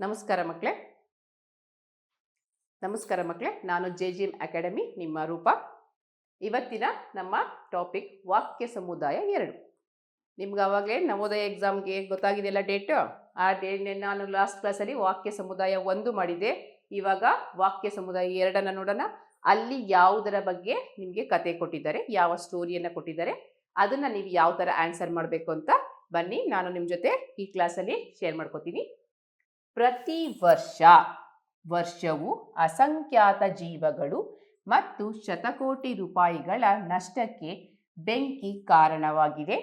ನಮಸ್ಕಾರ ಮಕ್ಕಳೇ ನಮಸ್ಕಾರ ಮಕ್ಕಳೇ ನಾನು ಜೆ ಜಿ ಎಂ ಅಕಾಡೆಮಿ, ನಿಮ್ಮ ರೂಪ. ಇವತ್ತಿನ ನಮ್ಮ ಟಾಪಿಕ್ ವಾಕ್ಯ ಸಮುದಾಯ ಎರಡು. ನಿಮ್ಗೆ ಆವಾಗಲೇ ನವೋದಯ ಎಕ್ಸಾಮ್ಗೆ ಗೊತ್ತಾಗಿದೆಯಲ್ಲ ಡೇಟು? ಆ ಡೇ ನಾನು ಲಾಸ್ಟ್ ಕ್ಲಾಸಲ್ಲಿ ವಾಕ್ಯ ಸಮುದಾಯ ಒಂದು ಮಾಡಿದೆ ಇವಾಗ ವಾಕ್ಯ ಸಮುದಾಯ ಎರಡನ್ನು ನೋಡೋಣ. ಅಲ್ಲಿ ಯಾವುದರ ಬಗ್ಗೆ ನಿಮಗೆ ಕತೆ ಕೊಟ್ಟಿದ್ದಾರೆ, ಯಾವ ಸ್ಟೋರಿಯನ್ನು ಕೊಟ್ಟಿದ್ದಾರೆ, ಅದನ್ನು ನೀವು ಯಾವ ಥರ ಆನ್ಸರ್ ಮಾಡಬೇಕು ಅಂತ ಬನ್ನಿ. ನಾನು ನಿಮ್ಮ ಜೊತೆ ಈ ಕ್ಲಾಸಲ್ಲಿ ಶೇರ್ ಮಾಡ್ಕೋತೀನಿ. ಪ್ರತಿ ವರ್ಷ ವರ್ಷವು ಅಸಂಖ್ಯಾತ ಜೀವಗಳು ಮತ್ತು ಶತಕೋಟಿ ರೂಪಾಯಿಗಳ ನಷ್ಟಕ್ಕೆ ಬೆಂಕಿ ಕಾರಣವಾಗಿದೆ.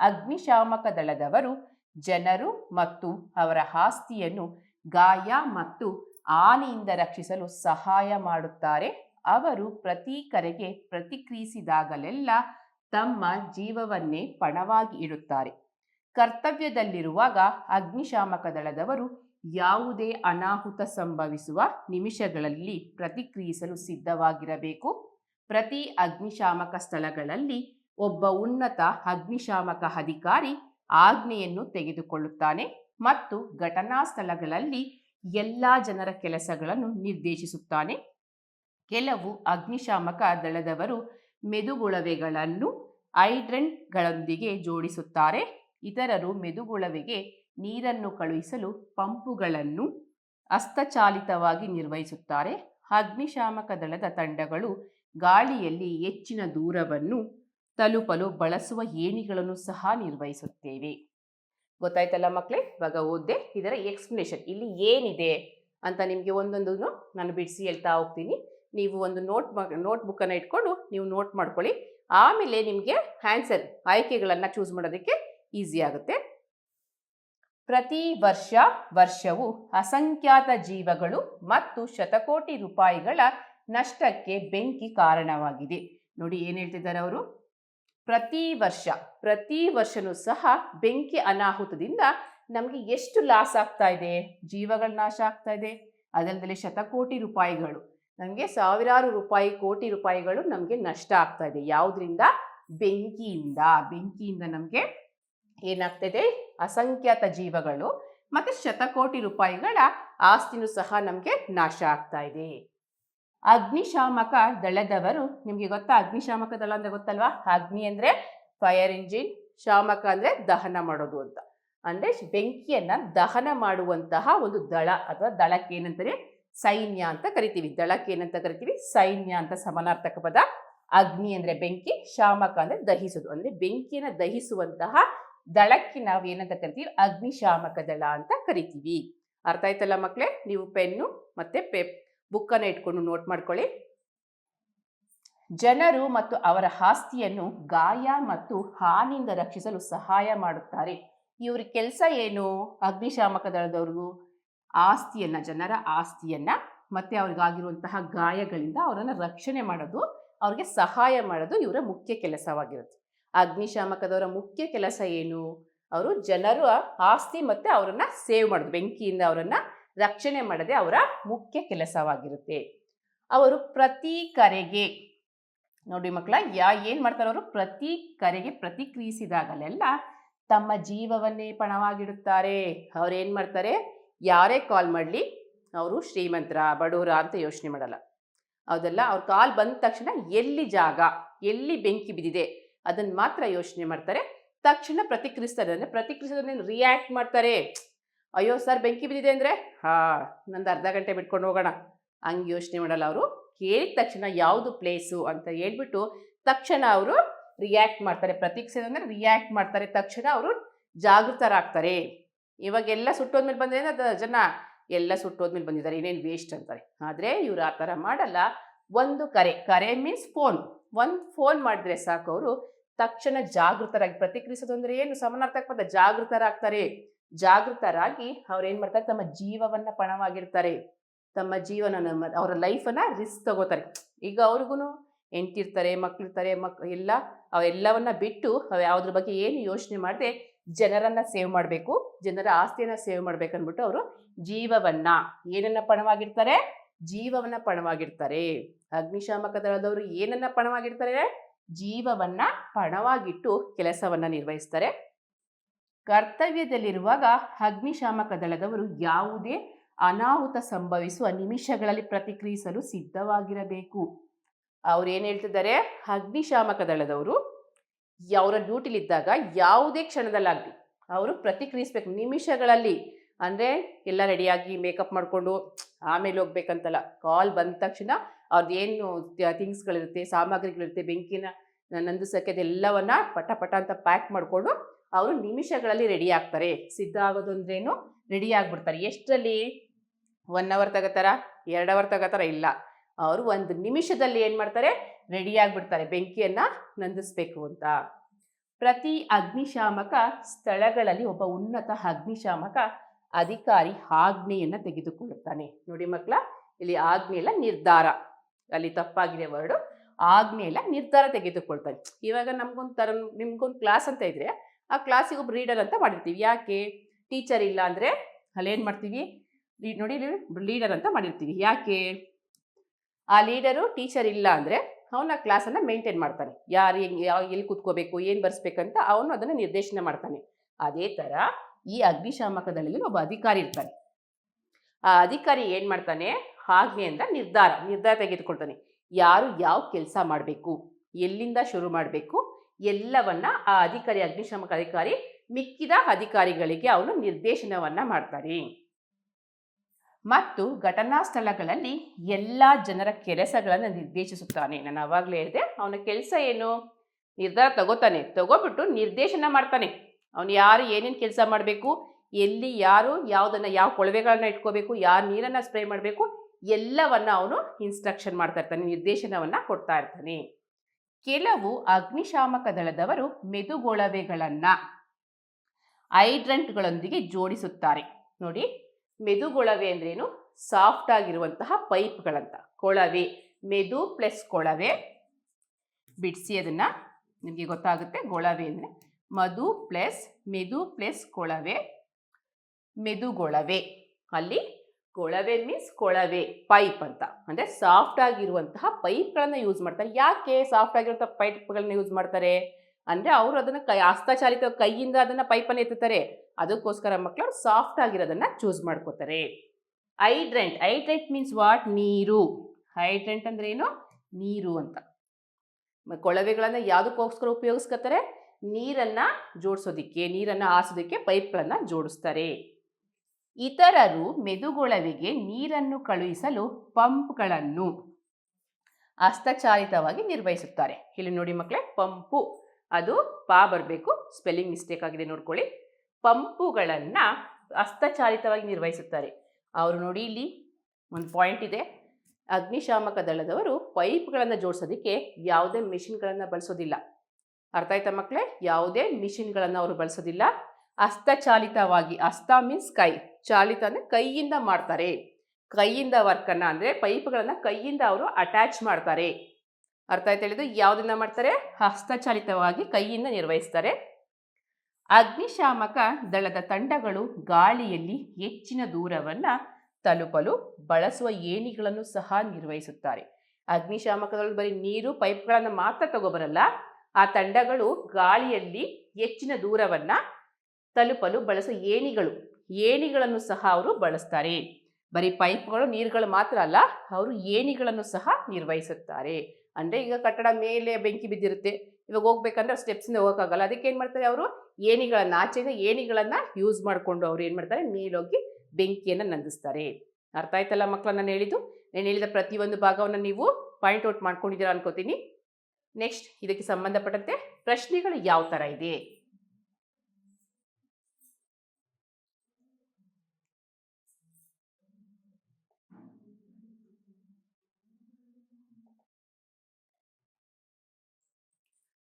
ಅಗ್ನಿಶಾಮಕ ದಳದವರು, ಜನರು ಮತ್ತು ಅವರ ಆಸ್ತಿಯನ್ನು ಗಾಯ ಮತ್ತು ಹಾನಿಯಿಂದ ರಕ್ಷಿಸಲು ಸಹಾಯ ಮಾಡುತ್ತಾರೆ. ಅವರು ಪ್ರತಿ ಕರೆಗೆ ಪ್ರತಿಕ್ರಿಯಿಸಿದಾಗಲೆಲ್ಲ ತಮ್ಮ ಜೀವವನ್ನೇ ಪಣವಾಗಿ ಇಡುತ್ತಾರೆ. ಕರ್ತವ್ಯದಲ್ಲಿರುವಾಗ ಅಗ್ನಿಶಾಮಕ ದಳದವರು ಯಾವುದೇ ಅನಾಹುತ ಸಂಭವಿಸುವ ನಿಮಿಷಗಳಲ್ಲಿ ಪ್ರತಿಕ್ರಿಯಿಸಲು ಸಿದ್ಧವಾಗಿರಬೇಕು. ಪ್ರತಿ ಅಗ್ನಿಶಾಮಕ ಸ್ಥಳಗಳಲ್ಲಿ ಒಬ್ಬ ಉನ್ನತ ಅಗ್ನಿಶಾಮಕ ಅಧಿಕಾರಿ ಆಜ್ಞೆಯನ್ನು ತೆಗೆದುಕೊಳ್ಳುತ್ತಾನೆ ಮತ್ತು ಘಟನಾ ಸ್ಥಳಗಳಲ್ಲಿ ಎಲ್ಲ ಜನರ ಕೆಲಸಗಳನ್ನು ನಿರ್ದೇಶಿಸುತ್ತಾನೆ. ಕೆಲವು ಅಗ್ನಿಶಾಮಕ ದಳದವರು ಮೆದುಗುಳವೆಗಳನ್ನು ಐಡ್ರೆಂಟ್ಗಳೊಂದಿಗೆ ಜೋಡಿಸುತ್ತಾರೆ, ಇತರರು ಮೆದುಗುಳವೆಗೆ ನೀರನ್ನು ಕಳುಹಿಸಲು ಪಂಪುಗಳನ್ನು ಹಸ್ತಚಾಲಿತವಾಗಿ ನಿರ್ವಹಿಸುತ್ತಾರೆ. ಅಗ್ನಿಶಾಮಕ ದಳದ ತಂಡಗಳು ಗಾಳಿಯಲ್ಲಿ ಹೆಚ್ಚಿನ ದೂರವನ್ನು ತಲುಪಲು ಬಳಸುವ ಏಣಿಗಳನ್ನು ಸಹ ನಿರ್ವಹಿಸುತ್ತೇವೆ. ಗೊತ್ತಾಯ್ತಲ್ಲ ಮಕ್ಕಳೇ ಇವಾಗ ಓದ್ದೆ. ಇದರ ಎಕ್ಸ್ಪ್ಲನೇಷನ್ ಇಲ್ಲಿ ಏನಿದೆ ಅಂತ ನಿಮಗೆ ಒಂದೊಂದು ನಾನು ಬಿಡಿಸಿ ಹೇಳ್ತಾ ಹೋಗ್ತೀನಿ. ನೀವು ಒಂದು ನೋಟ್ ನೋಟ್ ಬುಕ್ಕನ್ನು ಇಟ್ಕೊಂಡು ನೀವು ನೋಟ್ ಮಾಡ್ಕೊಳ್ಳಿ. ಆಮೇಲೆ ನಿಮಗೆ ಆನ್ಸರ್ ಆಯ್ಕೆಗಳನ್ನು ಚೂಸ್ ಮಾಡೋದಕ್ಕೆ ಈಸಿ ಆಗುತ್ತೆ. ಪ್ರತಿ ವರ್ಷ ವರ್ಷವು ಅಸಂಖ್ಯಾತ ಜೀವಗಳು ಮತ್ತು ಶತಕೋಟಿ ರೂಪಾಯಿಗಳ ನಷ್ಟಕ್ಕೆ ಬೆಂಕಿ ಕಾರಣವಾಗಿದೆ. ನೋಡಿ ಏನು ಹೇಳ್ತಿದ್ದಾರೆ ಅವರು? ಪ್ರತಿ ವರ್ಷ, ಪ್ರತಿ ವರ್ಷನೂ ಸಹ ಬೆಂಕಿ ಅನಾಹುತದಿಂದ ನಮಗೆ ಎಷ್ಟು ಲಾಸ್ ಆಗ್ತಾ ಇದೆ? ಜೀವಗಳ ನಾಶ ಆಗ್ತಾ ಇದೆ. ಅದಲ್ಲದೆ ಶತಕೋಟಿ ರೂಪಾಯಿಗಳು. ನಮಗೆ ಸಾವಿರಾರು ರೂಪಾಯಿ, ಕೋಟಿ ರೂಪಾಯಿಗಳು ನಮಗೆ ನಷ್ಟ ಆಗ್ತಾ ಇದೆ. ಯಾವುದರಿಂದ? ಬೆಂಕಿಯಿಂದ. ಬೆಂಕಿಯಿಂದ ನಮಗೆ ಏನಾಗ್ತದೆ ಅಸಂಖ್ಯಾತ ಜೀವಗಳು ಮತ್ತು ಶತಕೋಟಿ ರೂಪಾಯಿಗಳ ಆಸ್ತಿನೂ ಸಹ ನಮಗೆ ನಾಶ ಆಗ್ತಾ ಇದೆ. ಅಗ್ನಿಶಾಮಕ ದಳದವರು, ನಿಮಗೆ ಗೊತ್ತಾ ಅಗ್ನಿಶಾಮಕ ದಳ ಅಂದರೆ ಗೊತ್ತಲ್ವಾ? ಅಗ್ನಿ ಅಂದ್ರೆ ಫೈರ್ ಇಂಜಿನ್ ಶಾಮಕ ಅಂದ್ರೆ ದಹನ ಮಾಡೋದು ಅಂತ. ಅಂದ್ರೆ ಬೆಂಕಿಯನ್ನು ದಹನ ಮಾಡುವಂತಹ ಒಂದು ದಳ ಅಥವಾ ದಳಕ್ಕೆ ಏನಂತಾರೆ? ಸೈನ್ಯ ಅಂತ ಕರಿತೀವಿ. ದಳಕ್ಕೆ ಏನಂತ ಕರಿತೀವಿ? ಸೈನ್ಯ ಅಂತ ಸಮಾನಾರ್ಥಕ ಪದ. ಅಗ್ನಿ ಅಂದ್ರೆ ಬೆಂಕಿ, ಶಾಮಕ ಅಂದ್ರೆ ದಹಿಸೋದು. ಅಂದ್ರೆ ಬೆಂಕಿಯನ್ನು ದಹಿಸುವಂತಹ ದಳಕ್ಕೆ ನಾವು ಏನಂತ ಕರಿತೀವಿ? ಅಗ್ನಿಶಾಮಕ ದಳ ಅಂತ ಕರಿತೀವಿ. ಅರ್ಥ ಆಯ್ತಲ್ಲ ಮಕ್ಕಳೇ ನೀವು ಪೆನ್ನು ಮತ್ತೆ ಪೆಪ್, ಬುಕ್ಕನ್ನು ಇಟ್ಕೊಂಡು ನೋಟ್ ಮಾಡ್ಕೊಳ್ಳಿ. ಜನರು ಮತ್ತು ಅವರ ಆಸ್ತಿಯನ್ನು ಗಾಯ ಮತ್ತು ಹಾನಿಯಿಂದ ರಕ್ಷಿಸಲು ಸಹಾಯ ಮಾಡುತ್ತಾರೆ. ಇವ್ರ ಕೆಲಸ ಏನು? ಅಗ್ನಿಶಾಮಕ ದಳದವ್ರಿಗೂ ಆಸ್ತಿಯನ್ನ, ಜನರ ಆಸ್ತಿಯನ್ನ ಮತ್ತೆ ಅವ್ರಿಗಾಗಿರುವಂತಹ ಗಾಯಗಳಿಂದ ಅವರನ್ನು ರಕ್ಷಣೆ ಮಾಡೋದು, ಅವ್ರಿಗೆ ಸಹಾಯ ಮಾಡೋದು ಇವರ ಮುಖ್ಯ ಕೆಲಸವಾಗಿರುತ್ತೆ. ಅಗ್ನಿಶಾಮಕದವರ ಮುಖ್ಯ ಕೆಲಸ ಏನು? ಅವರು ಜನರು ಆಸ್ತಿ ಮತ್ತು ಅವರನ್ನು ಸೇವ್ ಮಾಡೋದು, ಬೆಂಕಿಯಿಂದ ಅವರನ್ನು ರಕ್ಷಣೆ ಮಾಡದೆ ಅವರ ಮುಖ್ಯ ಕೆಲಸವಾಗಿರುತ್ತೆ. ಅವರು ಪ್ರತಿ ಕರೆಗೆ, ನೋಡಿ ಮಕ್ಕಳ, ಯಾ ಏನು ಮಾಡ್ತಾರೆ ಅವರು? ಪ್ರತಿ ಕರೆಗೆ ಪ್ರತಿಕ್ರಿಯಿಸಿದಾಗಲೆಲ್ಲ ತಮ್ಮ ಜೀವವನ್ನೇ ಪಣವಾಗಿಡುತ್ತಾರೆ. ಅವ್ರು ಏನು ಮಾಡ್ತಾರೆ? ಯಾರೇ ಕಾಲ್ ಮಾಡಲಿ, ಅವರು ಶ್ರೀಮಂತರ, ಬಡವರ ಅಂತ ಯೋಚನೆ ಮಾಡಲ್ಲ. ಹೌದಲ್ಲ ಅವ್ರ ಕಾಲ್ ಬಂದ ತಕ್ಷಣ ಎಲ್ಲಿ ಜಾಗ, ಎಲ್ಲಿ ಬೆಂಕಿ ಬಿದ್ದಿದೆ ಅದನ್ನು ಮಾತ್ರ ಯೋಚನೆ ಮಾಡ್ತಾರೆ. ತಕ್ಷಣ ಪ್ರತಿಕ್ರಿಯಿಸ್ತಾರೆ. ಅಂದರೆ ಪ್ರತಿಕ್ರಿಯಿಸೋದನ್ನ ರಿಯಾಕ್ಟ್ ಮಾಡ್ತಾರೆ. ಅಯ್ಯೋ ಸರ್ ಬೆಂಕಿ ಬಿದ್ದಿದೆ ಅಂದರೆ? ಹಾ, ನಂದು ಅರ್ಧ ಗಂಟೆ ಬಿಟ್ಕೊಂಡು ಹೋಗೋಣ. ಹಂಗೆ ಯೋಚನೆ ಮಾಡಲ್ಲ ಅವರು. ಕೇಳಿದ ತಕ್ಷಣ ಯಾವುದು ಪ್ಲೇಸು ಅಂತ ಹೇಳ್ಬಿಟ್ಟು ತಕ್ಷಣ ಅವರು ರಿಯಾಕ್ಟ್ ಮಾಡ್ತಾರೆ. ಪ್ರತಿಕ್ರಿಯೆ ಅಂದರೆ ರಿಯಾಕ್ಟ್ ಮಾಡ್ತಾರೆ. ತಕ್ಷಣ ಅವರು ಜಾಗೃತರಾಗ್ತಾರೆ. ಇವಾಗೆಲ್ಲ ಸುಟ್ಟೋದ್ಮೇಲೆ ಬಂದ್ರೆ ಅದು ಜನ? ಎಲ್ಲ ಸುಟ್ಟೋದ್ಮೇಲೆ ಬಂದಿದ್ದಾರೆ. ಏನೇನು ವೇಸ್ಟ್ ಅಂತಾರೆ. ಆದರೆ ಇವರು ಆ ಥರ ಮಾಡಲ್ಲ. ಒಂದು ಕರೆ. ಕರೆ ಮೀನ್ಸ್ ಫೋನ್ ಒಂದು ಫೋನ್ ಮಾಡಿದ್ರೆ ಸಾಕು ಅವರು, ತಕ್ಷಣ ಜಾಗೃತರಾಗಿ ಪ್ರತಿಕ್ರಿಯಿಸೋದು ಅಂದರೆ ಏನು ಸಮಾನಾರ್ಥಕ ಪದ? ಜಾಗೃತರಾಗ್ತಾರೆ. ಜಾಗೃತರಾಗಿ ಅವ್ರು ಏನು ಮಾಡ್ತಾರೆ? ತಮ್ಮ ಜೀವವನ್ನ ಪಣವಾಗಿರ್ತಾರೆ ತಮ್ಮ ಜೀವನ ಅವರ ಲೈಫನ್ನ ರಿಸ್ಕ್ ತಗೋತಾರೆ. ಈಗ ಅವ್ರಿಗೂ ಎಂಟಿರ್ತಾರೆ ಮಕ್ಕಳಿರ್ತಾರೆ ಮಕ್, ಎಲ್ಲ, ಅವೆಲ್ಲವನ್ನ ಬಿಟ್ಟು ಅವು ಯಾವುದ್ರ ಬಗ್ಗೆ ಏನು ಯೋಚನೆ ಮಾಡದೆ ಜನರನ್ನ ಸೇವ್ ಮಾಡಬೇಕು, ಜನರ ಆಸ್ತಿಯನ್ನ ಸೇವ್ ಮಾಡ್ಬೇಕನ್ಬಿಟ್ಟು ಅವರು ಜೀವವನ್ನ ಏನನ್ನ ಪಣವಾಗಿರ್ತಾರೆ ಜೀವವನ್ನ ಪಣವಾಗಿಡ್ತಾರೆ. ಅಗ್ನಿಶಾಮಕ ದಳದವರು ಏನನ್ನ ಪಣವಾಗಿಡ್ತಾರೆ? ಜೀವವನ್ನ ಪಣವಾಗಿಟ್ಟು ಕೆಲಸವನ್ನ ನಿರ್ವಹಿಸ್ತಾರೆ. ಕರ್ತವ್ಯದಲ್ಲಿರುವಾಗ ಅಗ್ನಿಶಾಮಕ ದಳದವರು ಯಾವುದೇ ಅನಾಹುತ ಸಂಭವಿಸುವ ನಿಮಿಷಗಳಲ್ಲಿ ಪ್ರತಿಕ್ರಿಯಿಸಲು ಸಿದ್ಧವಾಗಿರಬೇಕು. ಅವ್ರು ಏನು ಹೇಳ್ತಿದ್ದಾರೆ? ಅಗ್ನಿಶಾಮಕ ದಳದವರು ಅವರ ಡ್ಯೂಟಿಲಿದ್ದಾಗ ಯಾವುದೇ ಕ್ಷಣದಲ್ಲಾಗಲಿ ಅವರು ಪ್ರತಿಕ್ರಿಯಿಸ್ಬೇಕು. ನಿಮಿಷಗಳಲ್ಲಿ ಅಂದರೆ ಎಲ್ಲ ರೆಡಿಯಾಗಿ ಮೇಕಪ್ ಮಾಡಿಕೊಂಡು ಆಮೇಲೆ ಹೋಗ್ಬೇಕಂತಲ್ಲ. ಕಾಲ್ ಬಂದ ತಕ್ಷಣ ಅವ್ರದ್ದು ಏನು ಥಿಂಗ್ಸ್ಗಳಿರುತ್ತೆ ಸಾಮಗ್ರಿಗಳಿರುತ್ತೆ, ಬೆಂಕಿನ ನಂದಿಸೋಕೆ ಅದೆಲ್ಲವನ್ನ ಪಟ ಪಟ ಅಂತ ಪ್ಯಾಕ್ ಮಾಡಿಕೊಂಡು ಅವರು ನಿಮಿಷಗಳಲ್ಲಿ ರೆಡಿ ಆಗ್ತಾರೆ. ಸಿದ್ಧ ಆಗೋದು ಅಂದ್ರೇನು ರೆಡಿ ಆಗ್ಬಿಡ್ತಾರೆ. ಎಷ್ಟರಲ್ಲಿ? ಒನ್ ಅವರ್ ತಗೋತಾರ? ಎರಡು ಅವರ್ ತಗೋತಾರ? ಇಲ್ಲ. ಅವರು ಒಂದು ನಿಮಿಷದಲ್ಲಿ ಏನು ಮಾಡ್ತಾರೆ? ರೆಡಿ ಆಗಿಬಿಡ್ತಾರೆ. ಬೆಂಕಿಯನ್ನು ನಂದಿಸ್ಬೇಕು ಅಂತ. ಪ್ರತಿ ಅಗ್ನಿಶಾಮಕ ಸ್ಥಳಗಳಲ್ಲಿ ಒಬ್ಬ ಉನ್ನತ ಅಗ್ನಿಶಾಮಕ ಅಧಿಕಾರಿ ಆಜ್ಞೆಯನ್ನು ತೆಗೆದುಕೊಳ್ಳುತ್ತಾನೆ. ನೋಡಿ ಮಕ್ಕಳ, ಇಲ್ಲಿ ಆಜ್ಞೆ ಎಲ್ಲ ನಿರ್ಧಾರ. ಅಲ್ಲಿ ತಪ್ಪಾಗಿದೆ ವರ್ಡು ಆಜ್ಞೆ ಎಲ್ಲ ನಿರ್ಧಾರ ತೆಗೆದುಕೊಳ್ತಾನೆ. ಇವಾಗ ನಮಗೊಂದು ತರ ನಿಮ್ಗೊಂದು ಕ್ಲಾಸ್ ಅಂತ ಇದ್ರೆ, ಆ ಕ್ಲಾಸಿಗೆ ಒಬ್ಬ ರೀಡರ್ ಅಂತ ಮಾಡಿರ್ತೀವಿ. ಯಾಕೆ? ಟೀಚರ್ ಇಲ್ಲ ಅಂದರೆ ಅಲ್ಲೇನು ಮಾಡ್ತೀವಿ? ನೋಡಿ ಲೀಡರ್ ಅಂತ ಮಾಡಿರ್ತೀವಿ. ಯಾಕೆ? ಆ ಲೀಡರು ಟೀಚರ್ ಇಲ್ಲ ಅಂದರೆ ಆ ಕ್ಲಾಸನ್ನು ಮೇಂಟೈನ್ ಮಾಡ್ತಾನೆ. ಯಾರು ಹೆಂಗೆ ಯಾವ ಎಲ್ಲಿ ಕೂತ್ಕೋಬೇಕು, ಏನು ಬರೆಸ್ಬೇಕಂತ ಅವನು ಅದನ್ನು ನಿರ್ದೇಶನ ಮಾಡ್ತಾನೆ. ಅದೇ ಥರ ಈ ಅಗ್ನಿಶಾಮಕ ದಳದಲ್ಲಿ ಒಬ್ಬ ಅಧಿಕಾರಿ ಇರ್ತಾನೆ. ಆ ಅಧಿಕಾರಿ ಏನು ಮಾಡ್ತಾನೆ? ಆಗ್ನೆಯಿಂದ ನಿರ್ಧಾರ ನಿರ್ಧಾರ ತೆಗೆದುಕೊಳ್ತಾನೆ. ಯಾರು ಯಾವ ಕೆಲಸ ಮಾಡಬೇಕು? ಎಲ್ಲಿಂದ ಶುರು ಮಾಡಬೇಕು? ಎಲ್ಲವನ್ನ ಆ ಅಧಿಕಾರಿ, ಅಗ್ನಿಶಾಮಕ ಅಧಿಕಾರಿ ಮಿಕ್ಕಿದ ಅಧಿಕಾರಿಗಳಿಗೆ ಅವನು ನಿರ್ದೇಶನವನ್ನ ಮಾಡ್ತಾನೆ. ಮತ್ತು ಘಟನಾ ಸ್ಥಳಗಳಲ್ಲಿ ಎಲ್ಲ ಜನರ ಕೆಲಸಗಳನ್ನು ನಿರ್ದೇಶಿಸುತ್ತಾನೆ. ನಾನು ಅವಾಗಲೇ ಹೇಳಿದೆ, ಅವನ ಕೆಲಸ ಏನು? ನಿರ್ಧಾರ ತಗೋತಾನೆ. ತಗೋಬಿಟ್ಟು ನಿರ್ದೇಶನ ಮಾಡ್ತಾನೆ. ಅವನು ಯಾರು ಏನೇನು ಕೆಲಸ ಮಾಡಬೇಕು, ಎಲ್ಲಿ ಯಾರು ಯಾವುದನ್ನು ಯಾವ ಕೊಳವೆಗಳನ್ನ ಇಟ್ಕೋಬೇಕು, ಯಾರು ನೀರನ್ನು ಸ್ಪ್ರೇ ಮಾಡಬೇಕು, ಎಲ್ಲವನ್ನು ಅವನು ಇನ್ಸ್ಟ್ರಕ್ಷನ್ ಮಾಡ್ತಾ ಇರ್ತಾನೆ, ನಿರ್ದೇಶನವನ್ನು ಕೊಡ್ತಾ ಇರ್ತಾನೆ. ಕೆಲವು ಅಗ್ನಿಶಾಮಕ ದಳದವರು ಮೆದುಗೊಳವೆಗಳನ್ನು ಐಡ್ರಂಟ್ಗಳೊಂದಿಗೆ ಜೋಡಿಸುತ್ತಾರೆ. ನೋಡಿ, ಮೆದುಗೊಳವೆ ಅಂದ್ರೇನು? ಸಾಫ್ಟ್ ಆಗಿರುವಂತಹ ಪೈಪ್ಗಳಂತ. ಕೊಳವೆ, ಮೆದು ಪ್ಲಸ್ ಕೊಳವೆ. ಬಿಡಿಸಿ ಅದನ್ನು, ನಿಮಗೆ ಗೊತ್ತಾಗುತ್ತೆ, ಗೊಳವೆ ಅಂದರೆ ಮಧು ಪ್ಲಸ್ ಮೆದು ಪ್ಲಸ್ ಕೊಳವೆ. ಮೆದುಗೊಳವೆ. ಅಲ್ಲಿ ಕೊಳವೆ ಮೀನ್ಸ್ ಕೊಳವೆ ಪೈಪ್ ಅಂತ. ಅಂದರೆ ಸಾಫ್ಟ್ ಆಗಿರುವಂತಹ ಪೈಪ್ಗಳನ್ನು ಯೂಸ್ ಮಾಡ್ತಾರೆ. ಯಾಕೆ ಸಾಫ್ಟ್ ಆಗಿರುವಂತಹ ಪೈಪ್ಗಳನ್ನ ಯೂಸ್ ಮಾಡ್ತಾರೆ? ಅಂದರೆ ಅವರು ಅದನ್ನು ಕೈ, ಹಸ್ತಚಾಲಿತ ಕೈಯಿಂದ ಅದನ್ನು ಪೈಪನ್ನು ಎತ್ತುತ್ತಾರೆ. ಅದಕ್ಕೋಸ್ಕರ ಮಕ್ಕಳು ಸಾಫ್ಟ್ ಆಗಿರೋದನ್ನು ಚೂಸ್ ಮಾಡ್ಕೋತಾರೆ. ಹೈಡ್ರೆಂಟ್ ಹೈಡ್ರೆಂಟ್ ಮೀನ್ಸ್ ವಾಟ್ ನೀರು. ಹೈಡ್ರೆಂಟ್ ಅಂದ್ರೆ ಏನು? ನೀರು ಅಂತ. ಕೊಳವೆಗಳನ್ನು ಯಾವುದಕ್ಕೋಸ್ಕರ ಉಪಯೋಗಿಸ್ಕೊತಾರೆ? ನೀರನ್ನು ಜೋಡಿಸೋದಕ್ಕೆ, ನೀರನ್ನು ಹಾಸೋದಕ್ಕೆ ಪೈಪ್ಗಳನ್ನು ಜೋಡಿಸ್ತಾರೆ. ಇತರರು ಮೆದುಗೊಳವಿಗೆ ನೀರನ್ನು ಕಳುಹಿಸಲು ಪಂಪ್ಗಳನ್ನು ಹಸ್ತಚಾಲಿತವಾಗಿ ನಿರ್ವಹಿಸುತ್ತಾರೆ. ಇಲ್ಲಿ ನೋಡಿ ಮಕ್ಕಳೇ, ಪಂಪು. ಅದು ಪಾ ಬರಬೇಕು, ಸ್ಪೆಲ್ಲಿಂಗ್ ಮಿಸ್ಟೇಕ್ ಆಗಿದೆ ನೋಡ್ಕೊಳ್ಳಿ. ಪಂಪುಗಳನ್ನು ಹಸ್ತಚಾಲಿತವಾಗಿ ನಿರ್ವಹಿಸುತ್ತಾರೆ. ಅವರು ನೋಡಿ ಇಲ್ಲಿ ಒಂದು ಪಾಯಿಂಟ್ ಇದೆ. ಅಗ್ನಿಶಾಮಕ ದಳದವರು ಪೈಪ್ಗಳನ್ನು ಜೋಡಿಸೋದಕ್ಕೆ ಯಾವುದೇ ಮೆಷಿನ್ಗಳನ್ನು ಬಳಸೋದಿಲ್ಲ. ಅರ್ಥ ಆಯ್ತಾ ಮಕ್ಕಳೇ ಯಾವುದೇ ಮಿಷಿನ್ಗಳನ್ನು ಅವರು ಬಳಸೋದಿಲ್ಲ. ಹಸ್ತಚಾಲಿತವಾಗಿ, ಹಸ್ತ ಮೀನ್ಸ್ ಕೈ. ಚಾಲಿತ ಅಂದರೆ ಕೈಯಿಂದ ಮಾಡ್ತಾರೆ. ಕೈಯಿಂದ ವರ್ಕನ್ನು ಅಂದರೆ ಪೈಪ್ಗಳನ್ನು ಕೈಯಿಂದ ಅವರು ಅಟ್ಯಾಚ್ ಮಾಡ್ತಾರೆ. ಅರ್ಥ ಆಯ್ತು ಹೇಳಿದ್ರು ಯಾವುದನ್ನ ಮಾಡ್ತಾರೆ? ಹಸ್ತಚಾಲಿತವಾಗಿ ಕೈಯಿಂದ ನಿರ್ವಹಿಸ್ತಾರೆ. ಅಗ್ನಿಶಾಮಕ ದಳದ ತಂಡಗಳು ಗಾಳಿಯಲ್ಲಿ ಹೆಚ್ಚಿನ ದೂರವನ್ನು ತಲುಪಲು ಬಳಸುವ ಏಣಿಗಳನ್ನು ಸಹ ನಿರ್ವಹಿಸುತ್ತಾರೆ. ಅಗ್ನಿಶಾಮಕದಲ್ಲಿ ಬರೀ ನೀರು, ಪೈಪ್ಗಳನ್ನು ಮಾತ್ರ ತಗೋಬರಲ್ಲ. ಆ ತಂಡಗಳು ಗಾಳಿಯಲ್ಲಿ ಹೆಚ್ಚಿನ ದೂರವನ್ನು ತಲುಪಲು ಬಳಸುವ ಏಣಿಗಳು. ಏಣಿಗಳನ್ನು ಸಹ ಅವರು ಬಳಸ್ತಾರೆ. ಬರೀ ಪೈಪ್ಗಳು, ನೀರುಗಳು ಮಾತ್ರ ಅಲ್ಲ, ಅವರು ಏಣಿಗಳನ್ನು ಸಹ ನಿರ್ವಹಿಸುತ್ತಾರೆ. ಅಂದರೆ ಈಗ ಕಟ್ಟಡ ಮೇಲೆ ಬೆಂಕಿ ಬಿದ್ದಿರುತ್ತೆ. ಇವಾಗ ಹೋಗ್ಬೇಕಂದ್ರೆ ಸ್ಟೆಪ್ಸಿಂದ ಹೋಗೋಕ್ಕಾಗಲ್ಲ. ಅದಕ್ಕೆ ಏನು ಮಾಡ್ತಾರೆ ಅವರು? ಏಣಿಗಳನ್ನು ಆಚೆಯಿಂದ ಏಣಿಗಳನ್ನು ಯೂಸ್ ಮಾಡಿಕೊಂಡು ಅವ್ರು ಏನು ಮಾಡ್ತಾರೆ? ಮೇಲೋಗಿ ಬೆಂಕಿಯನ್ನು ನಂದಿಸ್ತಾರೆ. ಅರ್ಥ ಆಯ್ತಲ್ಲ ಮಕ್ಕಳ ನಾನು ಹೇಳಿದ್ದು? ನಾನು ಹೇಳಿದ ಪ್ರತಿಯೊಂದು ಭಾಗವನ್ನು ನೀವು ಪಾಯಿಂಟ್ ಔಟ್ ಮಾಡ್ಕೊಂಡಿದ್ದೀರಾ ಅನ್ಕೋತೀನಿ. ನೆಕ್ಸ್ಟ್ ಇದಕ್ಕೆ ಸಂಬಂಧಪಟ್ಟಂತೆ ಪ್ರಶ್ನೆಗಳು ಯಾವ ಥರ ಇದೆ?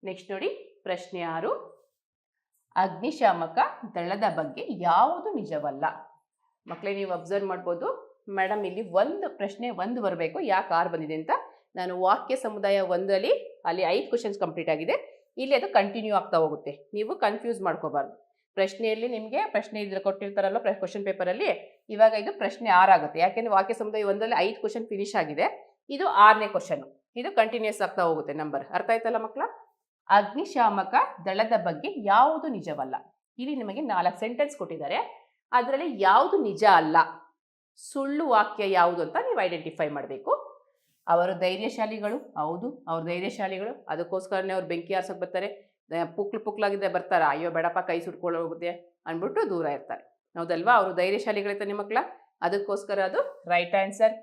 ನೆಕ್ಸ್ಟ್ ನೋಡಿ, ಪ್ರಶ್ನೆ ಆರು. ಅಗ್ನಿಶಾಮಕ ದಳದ ಬಗ್ಗೆ ಯಾವುದು ನಿಜವಲ್ಲ? ಮಕ್ಕಳೇ ನೀವು ಅಬ್ಸರ್ವ್ ಮಾಡ್ಬೋದು. ಮೇಡಮ್ ಇಲ್ಲಿ ಒಂದು ಪ್ರಶ್ನೆ ಒಂದು ಬರಬೇಕು. ಯಾಕೆ ಆರು ಬಂದಿದೆ ಅಂತ? ನಾನು ವಾಕ್ಯ ಸಮುದಾಯ ಒಂದರಲ್ಲಿ ಅಲ್ಲಿ ಐದು ಕ್ವಶನ್ಸ್ ಕಂಪ್ಲೀಟ್ ಆಗಿದೆ. ಇಲ್ಲಿ ಅದು ಕಂಟಿನ್ಯೂ ಆಗ್ತಾ ಹೋಗುತ್ತೆ. ನೀವು ಕನ್ಫ್ಯೂಸ್ ಮಾಡ್ಕೋಬಾರ್ದು. ಪ್ರಶ್ನೆಯಲ್ಲಿ ನಿಮಗೆ ಪ್ರಶ್ನೆ ಇದ್ರೆ ಕೊಟ್ಟಿರ್ತಾರಲ್ಲ ಕ್ವಶನ್ ಪೇಪರಲ್ಲಿ ಇವಾಗ ಇದು ಪ್ರಶ್ನೆ ಆಗುತ್ತೆ. ಯಾಕೆಂದರೆ ವಾಕ್ಯ ಸಮುದಾಯ ಒಂದರಲ್ಲಿ ಐದು ಕ್ವಶನ್ ಫಿನಿಶ್ ಆಗಿದೆ. ಇದು ಆರನೇ ಕ್ವಶನ್ ಇದು ಕಂಟಿನ್ಯೂಸ್ ಆಗ್ತಾ ಹೋಗುತ್ತೆ ನಂಬರ್ ಅರ್ಥ ಆಯ್ತಲ್ಲ ಮಕ್ಕಳ? ಅಗ್ನಿಶಾಮಕ ದಳದ ಬಗ್ಗೆ ಯಾವುದು ನಿಜವಲ್ಲ? ಇಲ್ಲಿ ನಿಮಗೆ ನಾಲ್ಕು ಸೆಂಟೆನ್ಸ್ ಕೊಟ್ಟಿದ್ದಾರೆ. ಅದರಲ್ಲಿ ಯಾವುದು ನಿಜ ಅಲ್ಲ? ಸುಳ್ಳು ವಾಕ್ಯ ಯಾವುದು ಅಂತ ನೀವು ಐಡೆಂಟಿಫೈ ಮಾಡಬೇಕು. ಅವರು ಧೈರ್ಯಶಾಲಿಗಳು, ಹೌದು, ಅವ್ರು ಧೈರ್ಯಶಾಲಿಗಳು. ಅದಕ್ಕೋಸ್ಕರನೇ ಅವ್ರು ಬೆಂಕಿ ಆರ್ಸೋಕೆ ಬರ್ತಾರೆ. ಪುಕ್ಲು ಪುಕ್ಲಾಗಿದ್ದೆ ಬರ್ತಾರೆ, ಅಯ್ಯೋ, ಬೇಡಪ್ಪ, ಕೈ ಸುಟ್ಕೊಳ್ಳೋಗುತ್ತೆ, ಅಂದ್ಬಿಟ್ಟು ದೂರ ಇರ್ತಾರೆ. ಹೌದಲ್ವಾ? ಅವರು ಧೈರ್ಯಶಾಲಿಗಳಿರ್ತಾರೆ ನಿಮ್ಮ ಮಕ್ಕಳ? ಅದಕ್ಕೋಸ್ಕರ ಅದು ರೈಟ್ ಆನ್ಸರ್.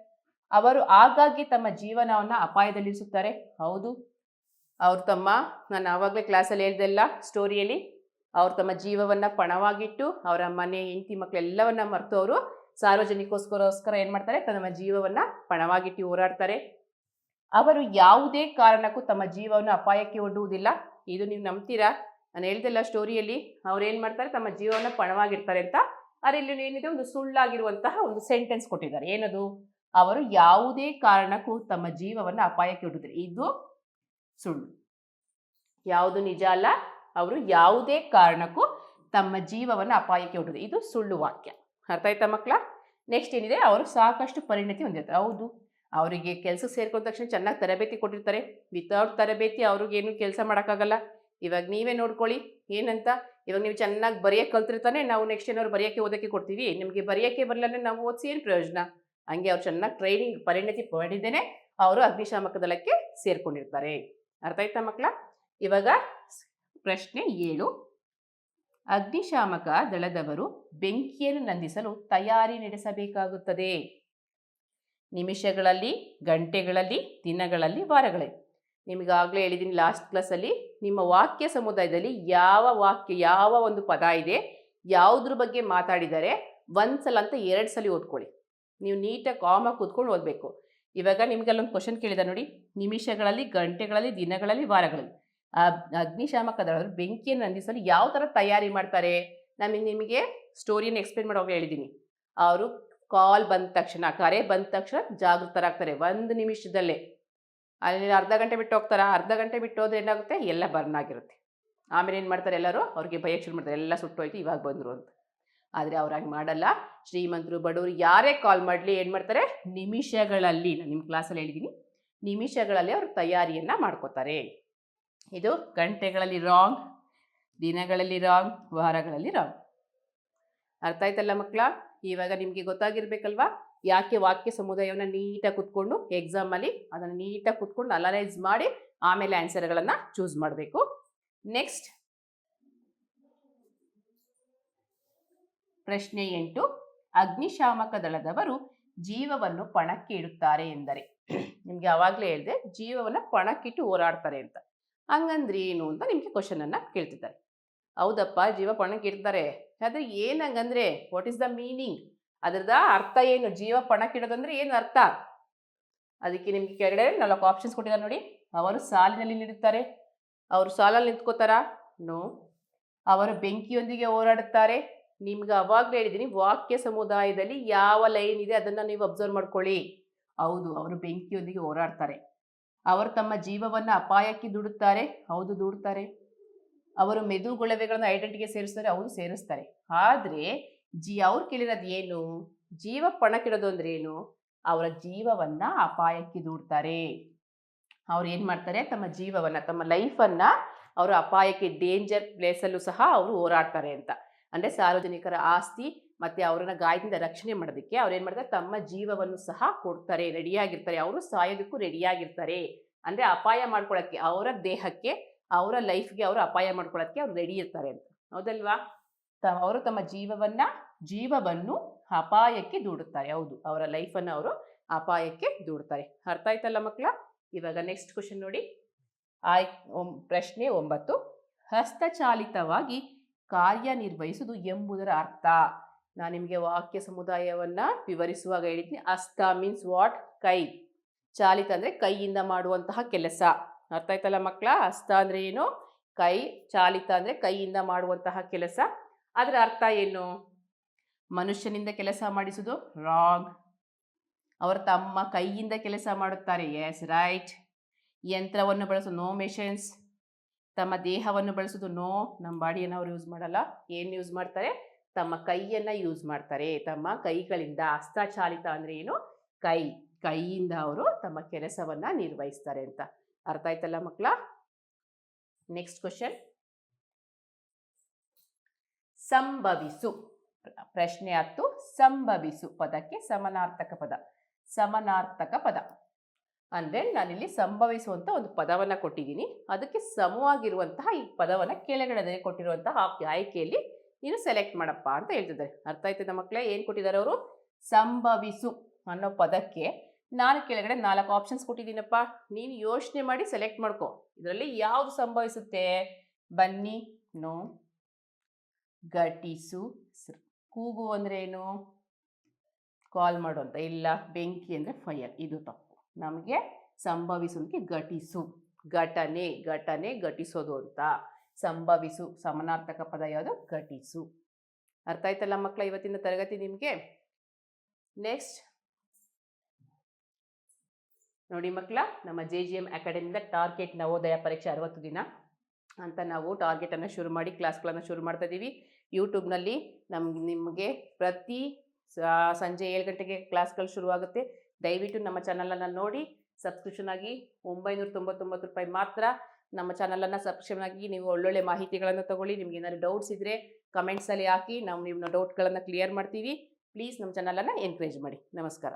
ಅವರು ಆಗಾಗ್ಗೆ ತಮ್ಮ ಜೀವನವನ್ನು ಅಪಾಯದಲ್ಲಿರಿಸುತ್ತಾರೆ. ಹೌದು. ಅವರು ತಮ್ಮ, ನಾನು ಆವಾಗಲೇ ಕ್ಲಾಸಲ್ಲಿ ಹೇಳ್ದೆಲ್ಲ ಸ್ಟೋರಿಯಲ್ಲಿ, ಅವ್ರು ತಮ್ಮ ಜೀವವನ್ನು ಪಣವಾಗಿಟ್ಟು, ಅವರ ಮನೆ, ಹೆಂಡತಿ ಮಕ್ಕಳೆಲ್ಲವನ್ನ ಮರೆತು ಅವರು ಸಾರ್ವಜನಿಕೋಸ್ಕರೋಸ್ಕರ ಏನು ಮಾಡ್ತಾರೆ? ತಮ್ಮ ಜೀವವನ್ನ ಪಣವಾಗಿಟ್ಟು ಹೋರಾಡ್ತಾರೆ. ಅವರು ಯಾವುದೇ ಕಾರಣಕ್ಕೂ ತಮ್ಮ ಜೀವವನ್ನು ಅಪಾಯಕ್ಕೆ ಒಡ್ಡುವುದಿಲ್ಲ. ಇದು ನೀವು ನಂಬ್ತೀರಾ? ನಾನು ಹೇಳ್ದೆಲ್ಲ ಸ್ಟೋರಿಯಲ್ಲಿ ಅವ್ರು ಏನು ಮಾಡ್ತಾರೆ? ತಮ್ಮ ಜೀವನ ಪಣವಾಗಿರ್ತಾರೆ ಅಂತ. ಆದರೆ ಇಲ್ಲಿ ಏನಿದೆ? ಒಂದು ಸುಳ್ಳಾಗಿರುವಂತಹ ಒಂದು ಸೆಂಟೆನ್ಸ್ ಕೊಟ್ಟಿದ್ದಾರೆ. ಏನದು? ಅವರು ಯಾವುದೇ ಕಾರಣಕ್ಕೂ ತಮ್ಮ ಜೀವವನ್ನು ಅಪಾಯಕ್ಕೆ ಒಡ್ಡುವುದಿಲ್ಲ. ಇದು ಸುಳ್ಳು. ಯಾವುದು ನಿಜ ಅಲ್ಲ? ಅವರು ಯಾವುದೇ ಕಾರಣಕ್ಕೂ ತಮ್ಮ ಜೀವವನ್ನು ಅಪಾಯಕ್ಕೆ ಒಡ್ಡುವುದು ಇದು ಸುಳ್ಳು ವಾಕ್ಯ. ಅರ್ಥ ಆಯ್ತಾ ಮಕ್ಕಳ? ನೆಕ್ಸ್ಟ್ ಏನಿದೆ? ಅವರು ಸಾಕಷ್ಟು ಪರಿಣತಿ ಹೊಂದಿರ್ತಾರೆ. ಹೌದು. ಅವರಿಗೆ ಕೆಲಸಕ್ಕೆ ಸೇರ್ಕೊಂಡ ತಕ್ಷಣ ಚೆನ್ನಾಗಿ ತರಬೇತಿ ಕೊಟ್ಟಿರ್ತಾರೆ. ವಿತೌಟ್ ತರಬೇತಿ ಅವ್ರಿಗೇನು ಕೆಲಸ ಮಾಡೋಕ್ಕಾಗಲ್ಲ. ಇವಾಗ ನೀವೇ ನೋಡ್ಕೊಳ್ಳಿ. ಏನಂತ? ಇವಾಗ ನೀವು ಚೆನ್ನಾಗಿ ಬರೆಯೋಕೆ ಕಲ್ತಿರ್ತಾನೆ, ನಾವು ನೆಕ್ಸ್ಟ್ ಏನಾದ್ರು ಬರೆಯೋಕ್ಕೆ ಓದೋಕ್ಕೆ ಕೊಡ್ತೀವಿ. ನಿಮಗೆ ಬರೆಯೋಕ್ಕೆ ಬರಲ್ಲ ನಾವು ಓದಿಸಿ ಏನು ಪ್ರಯೋಜನ? ಹಂಗೆ ಅವ್ರು ಚೆನ್ನಾಗಿ ಟ್ರೈನಿಂಗ್ ಪರಿಣತಿ ಪಡೆದೇನೆ ಅವರು ಅಗ್ನಿಶಾಮಕ ದಳಕ್ಕೆ ಸೇರ್ಕೊಂಡಿರ್ತಾರೆ. ಅರ್ಥ ಆಯ್ತಾ ಮಕ್ಕಳ? ಇವಾಗ ಪ್ರಶ್ನೆ ಏಳು. ಅಗ್ನಿಶಾಮಕ ದಳದವರು ಬೆಂಕಿಯನ್ನು ನಂದಿಸಲು ತಯಾರಿ ನಡೆಸಬೇಕಾಗುತ್ತದೆ. ನಿಮಿಷಗಳಲ್ಲಿ, ಗಂಟೆಗಳಲ್ಲಿ, ದಿನಗಳಲ್ಲಿ, ವಾರಗಳಲ್ಲಿ. ನಿಮಗಾಗಲೇ ಹೇಳಿದ್ದೀನಿ ಲಾಸ್ಟ್ ಕ್ಲಾಸಲ್ಲಿ ನಿಮ್ಮ ವಾಕ್ಯ ಸಮುದಾಯದಲ್ಲಿ ಯಾವ ವಾಕ್ಯ, ಯಾವ ಒಂದು ಪದ ಇದೆ, ಯಾವುದ್ರ ಬಗ್ಗೆ ಮಾತಾಡಿದರೆ ಒಂದು ಸಲ ಅಂತ ಎರಡು ಸಲ ಓದ್ಕೊಳ್ಳಿ. ನೀವು ನೀಟಾಗಿ ಕಾಮಾಗಿ ಕೂತ್ಕೊಂಡು ಓದಬೇಕು. ಇವಾಗ ನಿಮಗೆ ಅಲ್ಲೊಂದು ಕ್ವಶನ್ ಕೇಳಿದೆ ನೋಡಿ. ನಿಮಿಷಗಳಲ್ಲಿ, ಗಂಟೆಗಳಲ್ಲಿ, ದಿನಗಳಲ್ಲಿ, ವಾರಗಳಲ್ಲಿ. ಅಗ್ನಿಶಾಮಕ ದಳರು ಬೆಂಕಿಯನ್ನು ನಂದಿಸಲು ಯಾವ ಥರ ತಯಾರಿ ಮಾಡ್ತಾರೆ? ನಮಗೆ ನಿಮಗೆ ಸ್ಟೋರಿಯನ್ನು ಎಕ್ಸ್ಪ್ಲೇನ್ ಮಾಡೋವಾಗ ಹೇಳಿದ್ದೀನಿ ಅವರು ಕಾಲ್ ಬಂದ ತಕ್ಷಣ, ಕರೆ ಬಂದ ತಕ್ಷಣ ಜಾಗೃತರಾಗ್ತಾರೆ, ಒಂದು ನಿಮಿಷದಲ್ಲೇ. ಅಲ್ಲಿ ಅರ್ಧ ಗಂಟೆ ಬಿಟ್ಟು ಹೋಗ್ತಾರಾ? ಅರ್ಧ ಗಂಟೆ ಬಿಟ್ಟು ಹೋದ್ರೆ ಏನಾಗುತ್ತೆ? ಎಲ್ಲ ಬರ್ನ್ ಆಗಿರುತ್ತೆ. ಆಮೇಲೆ ಏನು ಮಾಡ್ತಾರೆ ಎಲ್ಲರೂ? ಅವ್ರಿಗೆ ಭಯ ಶುರು ಮಾಡ್ತಾರೆ, ಎಲ್ಲ ಸುಟ್ಟೋಯ್ತು ಇವಾಗ ಬಂದರು ಅಂತ. ಆದರೆ ಅವ್ರಾಗಿ ಮಾಡಲ್ಲ. ಶ್ರೀಮಂತರು, ಬಡವರು ಯಾರೇ ಕಾಲ್ ಮಾಡಲಿ, ಏನು ಮಾಡ್ತಾರೆ? ನಿಮಿಷಗಳಲ್ಲಿ, ನಾನು ನಿಮ್ಮ ಕ್ಲಾಸಲ್ಲಿ ಹೇಳಿದ್ದೀನಿ ನಿಮಿಷಗಳಲ್ಲಿ ಅವರು ತಯಾರಿಯನ್ನು ಮಾಡ್ಕೋತಾರೆ. ಇದು ಗಂಟೆಗಳಲ್ಲಿ ರಾಂಗ್ ದಿನಗಳಲ್ಲಿ ರಾಂಗ್ ವಾರಗಳಲ್ಲಿ ರಾಂಗ್ ಅರ್ಥ ಆಯ್ತಲ್ಲ ಮಕ್ಕಳ ಇವಾಗ ನಿಮಗೆ ಗೊತ್ತಾಗಿರ್ಬೇಕಲ್ವಾ? ಯಾಕೆ ವಾಕ್ಯ ಸಮುದಾಯವನ್ನು ನೀಟಾಗಿ ಕುತ್ಕೊಂಡು ಎಕ್ಸಾಮಲ್ಲಿ ಅದನ್ನು ನೀಟಾಗಿ ಕುತ್ಕೊಂಡು ಅನಲೈಸ್ ಮಾಡಿ ಆಮೇಲೆ ಆನ್ಸರ್ಗಳನ್ನು ಚೂಸ್ ಮಾಡಬೇಕು. ನೆಕ್ಸ್ಟ್ ಪ್ರಶ್ನೆ ಎಂಟು. ಅಗ್ನಿಶಾಮಕ ದಳದವರು ಜೀವವನ್ನು ಪಣಕ್ಕೆ ಇಡುತ್ತಾರೆ ಎಂದರೆ. ನಿಮಗೆ ಆವಾಗಲೇ ಹೇಳಿದೆ ಜೀವವನ್ನು ಪಣಕ್ಕಿಟ್ಟು ಹೋರಾಡ್ತಾರೆ ಅಂತ. ಹಂಗಂದ್ರೆ ಏನು ಅಂತ ನಿಮಗೆ ಕ್ವಶನನ್ನು ಕೇಳ್ತಿದ್ದಾರೆ. ಹೌದಪ್ಪ, ಜೀವ ಪಣಕ್ಕೆ ಇಡ್ತಾರೆ ಆದರೆ ಏನು ಹಂಗಂದ್ರೆ ವಾಟ್ ಈಸ್ ದ ಮೀನಿಂಗ್ ಅದರದ ಅರ್ಥ ಏನು? ಜೀವ ಪಣಕ್ಕಿಡೋದಂದ್ರೆ ಏನು ಅರ್ಥ? ಅದಕ್ಕೆ ನಿಮಗೆ ಕೆಳಗಡೆ ನಾಲ್ಕು ಆಪ್ಷನ್ಸ್ ಕೊಟ್ಟಿದ್ದಾರೆ ನೋಡಿ. ಅವರು ಸಾಲಿನಲ್ಲಿ ನಿಲ್ಲುತ್ತಾರೆ ಅವರು ಸಾಲಲ್ಲಿ ನಿಂತ್ಕೋತಾರಾ? ನೋ ಅವರು ಬೆಂಕಿಯೊಂದಿಗೆ ಹೋರಾಡುತ್ತಾರೆ. ನಿಮ್ಗೆ ಅವಾಗಲೇ ಹೇಳಿದ್ದೀನಿ, ವಾಕ್ಯ ಸಮುದಾಯದಲ್ಲಿ ಯಾವ ಲೈನ್ ಇದೆ ಅದನ್ನು ನೀವು ಅಬ್ಸರ್ವ್ ಮಾಡ್ಕೊಳ್ಳಿ. ಹೌದು, ಅವರು ಬೆಂಕಿಯೊಂದಿಗೆ ಹೋರಾಡ್ತಾರೆ. ಅವರು ತಮ್ಮ ಜೀವವನ್ನು ಅಪಾಯಕ್ಕೆ ದುಡುತ್ತಾರೆ. ಹೌದು, ದೂಡ್ತಾರೆ. ಅವರು ಮೆದುಗೊಳವೆಗಳನ್ನು ಐಡೆಂಟಿಗೆ ಸೇರಿಸ್ತಾರೆ ಅವರು ಸೇರಿಸ್ತಾರೆ. ಆದರೆ, ಜಿ, ಅವ್ರು ಕೇಳಿರೋದು ಏನು? ಜೀವ ಪಣಕ್ಕಿಡೋದು ಅಂದ್ರೆ ಏನು? ಅವರ ಜೀವವನ್ನ ಅಪಾಯಕ್ಕೆ ದೂಡ್ತಾರೆ. ಅವ್ರು ಏನು ಮಾಡ್ತಾರೆ? ತಮ್ಮ ಜೀವವನ್ನ, ತಮ್ಮ ಲೈಫನ್ನು ಅವರು ಅಪಾಯಕ್ಕೆ ಡೇಂಜರ್ ಪ್ಲೇಸಲ್ಲೂ ಸಹ ಅವರು ಹೋರಾಡ್ತಾರೆ ಅಂತ. ಅಂದರೆ ಸಾರ್ವಜನಿಕರ ಆಸ್ತಿ ಮತ್ತೆ ಅವರನ್ನ ಗಾಯದಿಂದ ರಕ್ಷಣೆ ಮಾಡೋದಕ್ಕೆ ಅವ್ರು ಏನು ಮಾಡ್ತಾರೆ? ತಮ್ಮ ಜೀವವನ್ನು ಸಹ ಕೊಡ್ತಾರೆ, ರೆಡಿಯಾಗಿರ್ತಾರೆ. ಅವರು ಸಾಯೋದಕ್ಕೂ ರೆಡಿಯಾಗಿರ್ತಾರೆ. ಅಂದರೆ ಅಪಾಯ ಮಾಡ್ಕೊಳ್ಳೋಕ್ಕೆ ಅವರ ದೇಹಕ್ಕೆ, ಅವರ ಲೈಫ್ಗೆ ಅವರು ಅಪಾಯ ಮಾಡ್ಕೊಳ್ಳೋಕ್ಕೆ ಅವ್ರು ರೆಡಿ ಇರ್ತಾರೆ ಅಂತ. ಹೌದಲ್ವಾ? ತ, ಅವರು ತಮ್ಮ ಜೀವವನ್ನ, ಜೀವವನ್ನು ಅಪಾಯಕ್ಕೆ ದೂಡುತ್ತಾರೆ. ಹೌದು, ಅವರ ಲೈಫನ್ನು ಅವರು ಅಪಾಯಕ್ಕೆ ದೂಡ್ತಾರೆ. ಅರ್ಥ ಆಯ್ತಲ್ಲ ಮಕ್ಕಳ? ಇವಾಗ ನೆಕ್ಸ್ಟ್ ಕ್ವಶನ್ ನೋಡಿ. ಆಯ್ ಪ್ರಶ್ನೆ ಒಂಬತ್ತು. ಹಸ್ತಚಾಲಿತವಾಗಿ ಕಾರ್ಯನಿರ್ವಹಿಸುವುದು ಎಂಬುದರ ಅರ್ಥ. ನಾನು ನಿಮಗೆ ವಾಕ್ಯ ಸಮುದಾಯವನ್ನು ವಿವರಿಸುವಾಗ ಹೇಳಿದ್ದೀನಿ. ಅಸ್ತ ಮೀನ್ಸ್ ವಾಟ್ ಕೈ. ಚಾಲಿತ ಅಂದರೆ ಕೈಯಿಂದ ಮಾಡುವಂತಹ ಕೆಲಸ. ಅರ್ಥ ಆಯ್ತಲ್ಲ ಮಕ್ಕಳ? ಅಸ್ತ ಅಂದರೆ ಏನು? ಕೈ. ಚಾಲಿತ ಅಂದರೆ ಕೈಯಿಂದ ಮಾಡುವಂತಹ ಕೆಲಸ. ಅದರ ಅರ್ಥ ಏನು? ಮನುಷ್ಯನಿಂದ ಕೆಲಸ ಮಾಡಿಸುವುದು ರಾಂಗ್ ಅವರು ತಮ್ಮ ಕೈಯಿಂದ ಕೆಲಸ ಮಾಡುತ್ತಾರೆ. ಎಸ್ ರೈಟ್ ಯಂತ್ರವನ್ನು ಬಳಸೋದು ನೋ ಮೆಷಿನ್ಸ್ ತಮ್ಮ ದೇಹವನ್ನು ಬಳಸೋದು? ನೋ ನಮ್ಮ ಬಾಡಿಯನ್ನು ಅವರು ಯೂಸ್ ಮಾಡಲ್ಲ. ಏನು ಯೂಸ್ ಮಾಡ್ತಾರೆ? ತಮ್ಮ ಕೈಯನ್ನು ಯೂಸ್ ಮಾಡ್ತಾರೆ. ತಮ್ಮ ಕೈಗಳಿಂದ ಹಸ್ತಚಾಲಿತ ಅಂದರೆ ಏನು? ಕೈ, ಕೈಯಿಂದ ಅವರು ತಮ್ಮ ಕೆಲಸವನ್ನು ನಿರ್ವಹಿಸ್ತಾರೆ ಅಂತ. ಅರ್ಥ ಆಯ್ತಲ್ಲ ಮಕ್ಕಳ? ನೆಕ್ಸ್ಟ್ ಕ್ವಶನ್ ಸಂಭವಿಸು. ಪ್ರಶ್ನೆ ಹತ್ತು. ಸಂಭವಿಸು ಪದಕ್ಕೆ ಸಮನಾರ್ಥಕ ಪದ. ಸಮನಾರ್ಥಕ ಪದ. ಅಂದರೆ ನಾನಿಲ್ಲಿ ಸಂಭವಿಸುವಂಥ ಒಂದು ಪದವನ್ನು ಕೊಟ್ಟಿದ್ದೀನಿ. ಅದಕ್ಕೆ ಸಮವಾಗಿರುವಂತಹ ಈ ಪದವನ್ನು ಕೆಳಗಡೆ ಕೊಟ್ಟಿರುವಂತಹ ಆಯ್ಕೆಯಲ್ಲಿ ನೀನು ಸೆಲೆಕ್ಟ್ ಮಾಡಪ್ಪ ಅಂತ ಹೇಳ್ತಿದ್ದಾರೆ. ಅರ್ಥ ಆಯ್ತದ ಮಕ್ಕಳೇ? ಏನು ಕೊಟ್ಟಿದ್ದಾರೆ ಅವರು? ಸಂಭವಿಸು ಅನ್ನೋ ಪದಕ್ಕೆ ನಾನು ಕೆಳಗಡೆ ನಾಲ್ಕು ಆಪ್ಷನ್ಸ್ ಕೊಟ್ಟಿದ್ದೀನಪ್ಪ. ನೀನು ಯೋಚನೆ ಮಾಡಿ ಸೆಲೆಕ್ಟ್ ಮಾಡ್ಕೊ. ಇದರಲ್ಲಿ ಯಾವುದು ಸಂಭವಿಸುತ್ತೆ? ಬನ್ನಿ, ನೋ, ಘಟಿಸು ಕೂಗು ಅಂದರೆ ಏನು? ಕಾಲ್ ಮಾಡು ಅಂತ. ಇಲ್ಲ, ಬೆಂಕಿ ಅಂದರೆ ಫೈರ್ ಇದು ತಪ್ಪು. ನಮಗೆ ಸಂಭವಿಸೋದಕ್ಕೆ ಘಟಿಸು. ಘಟನೆ ಘಟನೆ ಘಟಿಸೋದು ಅಂತ. ಸಂಭವಿಸು, ಸಮನಾರ್ಥಕ ಪದ ಯಾವುದು? ಘಟಿಸು. ಅರ್ಥ ಆಯ್ತಲ್ಲ ಮಕ್ಕಳ ಇವತ್ತಿನ ತರಗತಿ ನಿಮಗೆ? ನೆಕ್ಸ್ಟ್ ನೋಡಿ ಮಕ್ಕಳ ನಮ್ಮ ಜೆ ಜಿ ಎಂ ಅಕಾಡೆಮಿಯಿಂದ ಟಾರ್ಗೆಟ್ ನವೋದಯ ಪರೀಕ್ಷೆ ಅರವತ್ತು ದಿನ ಅಂತ ನಾವು ಟಾರ್ಗೆಟನ್ನು ಶುರು ಮಾಡಿ ಕ್ಲಾಸ್ಗಳನ್ನು ಶುರು ಮಾಡ್ತಾ ಇದ್ದೀವಿ ಯೂಟ್ಯೂಬ್ನಲ್ಲಿ ನಮ್ಗೆ ನಿಮಗೆ ಪ್ರತಿ ಸಂಜೆ ಏಳು ಗಂಟೆಗೆ ಕ್ಲಾಸ್ಗಳು ಶುರುವಾಗುತ್ತೆ. ದಯವಿಟ್ಟು ನಮ್ಮ ಚಾನಲನ್ನು ನೋಡಿ. ಸಬ್ಸ್ಕ್ರಿಪ್ಷನ್ ಆಗಿ ಒಂಬೈನೂರ ತೊಂಬತ್ತೊಂಬತ್ತು ರೂಪಾಯಿ ಮಾತ್ರ ನಮ್ಮ ಚಾನಲನ್ನು ಸಬ್ಸ್ಕ್ರೈಬ್ ಆಗಿ ನೀವು ಒಳ್ಳೊಳ್ಳೆ ಮಾಹಿತಿಗಳನ್ನು ತಗೊಳ್ಳಿ. ನಿಮ್ಗೆ ಏನಾದರೂ ಡೌಟ್ಸ್ ಇದ್ದರೆ ಕಮೆಂಟ್ಸಲ್ಲಿ ಹಾಕಿ, ನಾವು ನಿಮ್ಮ ಡೌಟ್ಗಳನ್ನು ಕ್ಲಿಯರ್ ಮಾಡ್ತೀವಿ. ಪ್ಲೀಸ್ ನಮ್ಮ ಚಾನಲನ್ನು ಎನ್ಕರೇಜ್ ಮಾಡಿ. ನಮಸ್ಕಾರ.